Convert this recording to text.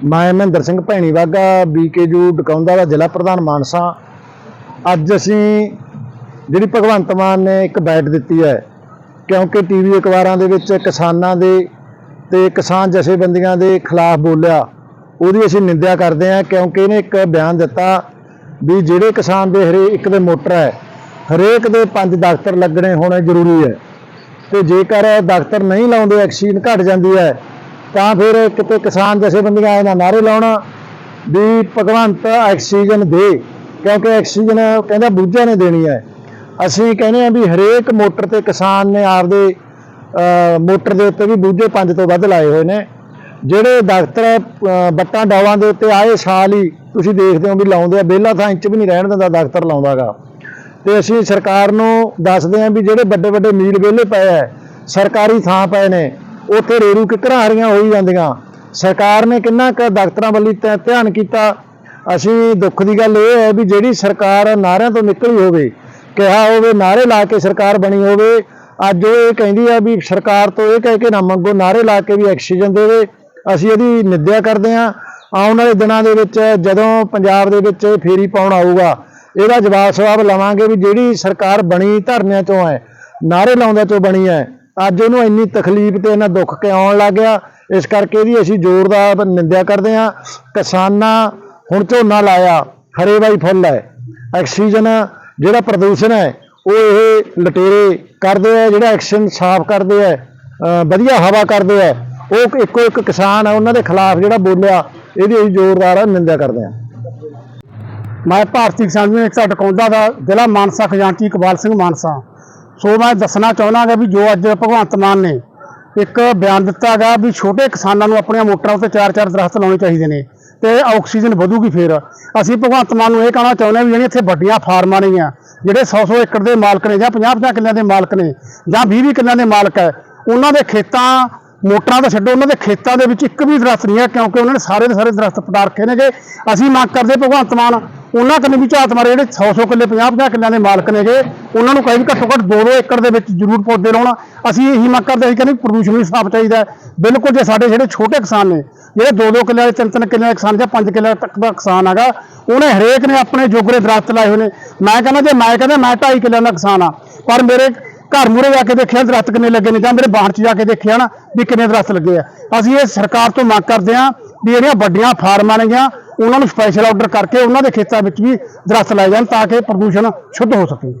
ਮੈਂ ਮਹਿੰਦਰ ਸਿੰਘ ਭੈਣੀ ਵਾਗਾ ਬੀਕੇਯੂ ਡਕਾਉਂਦਾ ਦਾ ਜ਼ਿਲ੍ਹਾ ਪ੍ਰਧਾਨ ਮਾਨਸਾ। ਅੱਜ ਅਸੀਂ ਜਿਹੜੀ ਭਗਵੰਤ ਮਾਨ ਨੇ ਇੱਕ ਬੈਠ ਦਿੱਤੀ ਹੈ, ਕਿਉਂਕਿ ਟੀਵੀ ਅਖਬਾਰਾਂ ਦੇ ਵਿੱਚ ਕਿਸਾਨਾਂ ਦੇ ਤੇ ਕਿਸਾਨ ਜਥੇਬੰਦੀਆਂ ਦੇ ਖਿਲਾਫ ਬੋਲਿਆ, ਉਹਦੀ ਅਸੀਂ ਨਿੰਦਿਆ ਕਰਦੇ ਹਾਂ, ਕਿਉਂਕਿ ਇਹਨੇ ਇੱਕ ਬਿਆਨ ਦਿੱਤਾ ਵੀ ਜਿਹੜੇ ਕਿਸਾਨ ਦੇ ਹਰੇ ਇੱਕ ਦੇ ਮੋਟਰ ਹੈ, ਹਰੇਕ ਦੇ ਪੰਜ ਡਾਕਟਰ ਲੱਗਣੇ ਹੋਣੇ ਜ਼ਰੂਰੀ ਹੈ। ਤੇ ਜੇਕਰ ਡਾਕਟਰ ਨਹੀਂ ਲਾਉਂਦੇ ਆਕਸੀਜਨ ਘਟ ਜਾਂਦੀ ਹੈ ਤਾਂ ਫਿਰ ਕਿਤੇ ਕਿਸਾਨ ਜਥੇਬੰਦੀਆਂ ਇਹਨਾਂ ਨਾਰੇ ਲਾਉਣਾ ਵੀ ਭਗਵੰਤ ਆਕਸੀਜਨ ਦੇ ਕਿਉਂਕਿ ਆਕਸੀਜਨ ਕਹਿੰਦਾ ਬੂਝਾ ਨੇ ਦੇਣੀ ਹੈ। ਅਸੀਂ ਕਹਿੰਦੇ ਆ ਵੀ ਹਰੇਕ ਮੋਟਰ ਤੇ ਕਿਸਾਨ ਨੇ ਆਪਦੇ ਮੋਟਰ ਦੇ ਉੱਤੇ ਵੀ ਬੂਝੇ ਪੰਜ ਤੋਂ ਵੱਧ ਲਾਏ ਹੋਏ ਨੇ। ਜਿਹੜੇ ਦਫ਼ਤਰ ਅਹ, ਬੱਟਾਂ ਡਾਵਾਂ ਦੇ ਉੱਤੇ ਆਏ ਸਾਲ ਹੀ ਤੁਸੀਂ ਦੇਖਦੇ ਹੋ ਵੀ ਲਾਉਂਦੇ ਆ ਬੇਲਾ ਥਾਂ ਇੰਚ ਵੀ ਨਹੀਂ ਰਹਿਣ ਦਿੰਦਾ ਦਫ਼ਤਰ ਲਾਉਂਦਾਗਾ। ਤੇ ਅਸੀਂ ਸਰਕਾਰ ਨੂੰ ਦੱਸਦੇ ਹਾਂ ਵੀ ਜਿਹੜੇ ਵੱਡੇ ਵੱਡੇ ਮੀਲ ਵਿਹਲੇ ਪਏ ਐ ਸਰਕਾਰੀ ਥਾਂ ਪਏ ਨੇ ਉੱਥੇ ਰੇਰੂ ਕਿਕਰਾਂ ਹਰੀਆਂ ਹੋਈ ਜਾਂਦੀਆਂ। ਸਰਕਾਰ ਨੇ ਕਿੰਨਾ ਕੁ ਡਾਕਟਰਾਂ ਵੱਲ ਧਿ- ਧਿਆਨ ਕੀਤਾ? ਅਸੀਂ ਦੁੱਖ ਦੀ ਗੱਲ ਇਹ ਹੈ ਵੀ ਜਿਹੜੀ ਸਰਕਾਰ ਨਾਰਿਆਂ ਤੋਂ ਨਿਕਲੀ ਹੋਵੇ, ਕਿਹਾ ਹੋਵੇ, ਨਾਰੇ ਲਾ ਕੇ ਸਰਕਾਰ ਬਣੀ ਹੋਵੇ, ਅੱਜ ਉਹ ਇਹ ਕਹਿੰਦੀ ਆ ਵੀ ਸਰਕਾਰ ਤੋਂ ਇਹ ਕਹਿ ਕੇ ਨਾ ਮੰਗੋ, ਨਾਰੇ ਲਾ ਕੇ ਵੀ ਐਕਸੀਜਨ ਦੇਵੇ। ਅਸੀਂ ਇਹਦੀ ਨਿੰਦਿਆ ਕਰਦੇ ਹਾਂ। ਆਉਣ ਵਾਲੇ ਦਿਨਾਂ ਦੇ ਵਿੱਚ, ਜਦੋਂ ਪੰਜਾਬ ਦੇ ਵਿੱਚ ਫੇਰੀ ਪਾਉਣ ਆਊਗਾ, ਇਹਦਾ ਜਵਾਬ ਸਵਾਬ ਲਵਾਂਗੇ ਵੀ ਜਿਹੜੀ ਸਰਕਾਰ ਬਣੀ ਧਰਨਿਆਂ ਚੋਂ ਹੈ, ਨਾਰੇ ਲਾਉਂਦਿਆਂ ਚੋਂ ਬਣੀ ਹੈ। ਅੱਜ ਉਹਨੂੰ ਇੰਨੀ ਤਕਲੀਫ ਤੇ ਇਹਨਾਂ ਦੁੱਖ ਕੇ ਆਉਣ ਲੱਗ ਗਿਆ? ਇਸ ਕਰਕੇ ਇਹਦੀ ਅਸੀਂ ਜ਼ੋਰਦਾਰ ਨਿੰਦਿਆ ਕਰਦੇ ਹਾਂ। ਕਿਸਾਨਾਂ ਹੁਣ ਝੋਨਾ ਲਾਇਆ, ਹਰੇ ਬਾਈ ਫੁੱਲ ਹੈ। ਆਕਸੀਜਨ ਜਿਹੜਾ ਪ੍ਰਦੂਸ਼ਣ ਹੈ, ਉਹ ਇਹ ਲਟੇਰੇ ਕਰਦੇ ਆ ਜਿਹੜਾ ਆਕਸੀਜਨ ਸਾਫ਼ ਕਰਦੇ ਆ ਵਧੀਆ ਹਵਾ ਕਰਦੇ ਆ ਉਹ ਇੱਕੋ ਇੱਕ ਕਿਸਾਨ ਆ ਉਹਨਾਂ ਦੇ ਖਿਲਾਫ ਜਿਹੜਾ ਬੋਲਿਆ, ਇਹਦੀ ਅਸੀਂ ਜ਼ੋਰਦਾਰ ਨਿੰਦਿਆ ਕਰਦੇ ਹਾਂ। ਮੈਂ ਭਾਰਤੀ ਕਿਸਾਨ ਯੂਨੀਅਨ ਏਕਤਾ ਟਕਾਉਂਦਾ ਦਾ ਜ਼ਿਲ੍ਹਾ ਮਾਨਸਾ, ਖਜ਼ਾਨਚੀ ਇਕਬਾਲ ਸਿੰਘ ਮਾਨਸਾ। ਸੋ ਮੈਂ ਦੱਸਣਾ ਚਾਹੁੰਦਾ ਗਾ ਵੀ ਜੋ ਅੱਜ ਭਗਵੰਤ ਮਾਨ ਨੇ ਇੱਕ ਬਿਆਨ ਦਿੱਤਾ ਗਾ ਵੀ ਛੋਟੇ ਕਿਸਾਨਾਂ ਨੂੰ ਆਪਣੀਆਂ ਮੋਟਰਾਂ ਉੱਤੇ ਚਾਰ ਚਾਰ ਦਰਖਤ ਲਾਉਣੇ ਚਾਹੀਦੇ ਨੇ ਤੇ ਆਕਸੀਜਨ ਵਧੂਗੀ ਫੇਰ। ਅਸੀਂ ਭਗਵੰਤ ਮਾਨ ਨੂੰ ਇਹ ਕਹਿਣਾ ਚਾਹੁੰਦੇ ਹਾਂ ਵੀ ਜਿਹੜੀਆਂ ਇੱਥੇ ਵੱਡੀਆਂ ਫਾਰਮਾਂ ਨੇਗੀਆਂ, ਜਿਹੜੇ 100 100 ਏਕੜ ਦੇ ਮਾਲਕ ਨੇ ਜਾਂ 50 50 ਕਿੱਲਿਆਂ ਦੇ ਮਾਲਕ ਨੇ ਜਾਂ 20 20 ਕਿੱਲਿਆਂ ਦੇ ਮਾਲਕ ਹੈ, ਉਹਨਾਂ ਦੇ ਖੇਤਾਂ ਮੋਟਰਾਂ ਤਾਂ ਛੱਡੋ, ਉਹਨਾਂ ਦੇ ਖੇਤਾਂ ਦੇ ਵਿੱਚ ਇੱਕ ਵੀ ਦਰਖਤ ਨਹੀਂ ਹੈ ਕਿਉਂਕਿ ਉਹਨਾਂ ਨੇ ਸਾਰੇ ਦੇ ਸਾਰੇ ਦਰਖਤ ਪਟਾ ਰੱਖੇ ਨੇਗੇ। ਅਸੀਂ ਮੰਗ ਕਰਦੇ ਭਗਵੰਤ ਮਾਨ ਉਹਨਾਂ ਕੰਨੇ ਵੀ ਝਾਤ ਮਾਰੇ ਜਿਹੜੇ 100 100 ਕਿੱਲੇ 50 50 ਕਿੱਲਿਆਂ ਦੇ ਮਾਲਕ ਨੇਗੇ। ਉਹਨਾਂ ਨੂੰ ਕਹੇ ਵੀ ਘੱਟੋ ਘੱਟ 2 2 ਏਕੜ ਦੇ ਵਿੱਚ ਜ਼ਰੂਰ ਪੌਦੇ ਲਾਉਣਾ। ਅਸੀਂ ਇਹੀ ਮੰਗ ਕਰਦੇ ਅਸੀਂ ਕਹਿੰਦੇ ਵੀ ਪ੍ਰਦੂਸ਼ਣ ਵੀ ਸਾਫ਼ ਚਾਹੀਦਾ ਬਿਲਕੁਲ ਜੇ ਸਾਡੇ ਜਿਹੜੇ ਛੋਟੇ ਕਿਸਾਨ ਨੇ, ਜਿਹੜੇ 2 2 ਕਿੱਲੇ ਤਿੰਨ ਤਿੰਨ ਕਿੱਲੇ ਕਿਸਾਨ ਜਾਂ 5 ਕਿੱਲੇ ਤੱਕ ਦਾ ਕਿਸਾਨ ਹੈਗਾ, ਉਹਨੇ ਹਰੇਕ ਨੇ ਆਪਣੇ ਜੋਗਰੇ ਦਰਖਤ ਲਾਏ ਹੋਏ ਨੇ। ਮੈਂ ਕਹਿੰਦਾ ਜੇ ਮੈਂ ਕਹਿੰਦਾ ਮੈਂ 2.5 ਕਿੱਲਿਆਂ ਦਾ ਕਿਸਾਨ ਆ ਪਰ ਮੇਰੇ ਘਰ ਮੂਰੇ ਜਾ ਕੇ ਦੇਖਿਆ ਦਰਖਤ ਕਿੰਨੇ ਲੱਗੇ ਨੇ ਜਾਂ ਮੇਰੇ ਬਾਹਰ ਚ ਜਾ ਕੇ ਦੇਖਿਆ ਨਾ ਵੀ ਕਿੰਨੇ ਦਰਖਤ ਲੱਗੇ ਆ। ਅਸੀਂ ਇਹ ਸਰਕਾਰ ਤੋਂ ਮੰਗ ਕਰਦੇ ਹਾਂ ਵੀ ਜਿਹੜੀਆਂ ਵੱਡੀਆਂ ਫਾਰਮਾਂ ਨੇਗੀਆਂ ਉਹਨਾਂ ਨੂੰ ਸਪੈਸ਼ਲ ਆਰਡਰ ਕਰਕੇ ਉਹਨਾਂ ਦੇ ਖੇਤਾਂ ਵਿੱਚ ਵੀ ਦਰਖਤ ਲਾਏ ਜਾਣ ਤਾਂ ਕਿ ਪ੍ਰਦੂਸ਼ਣ ਸ਼ੁੱਧ ਹੋ ਸਕੇ।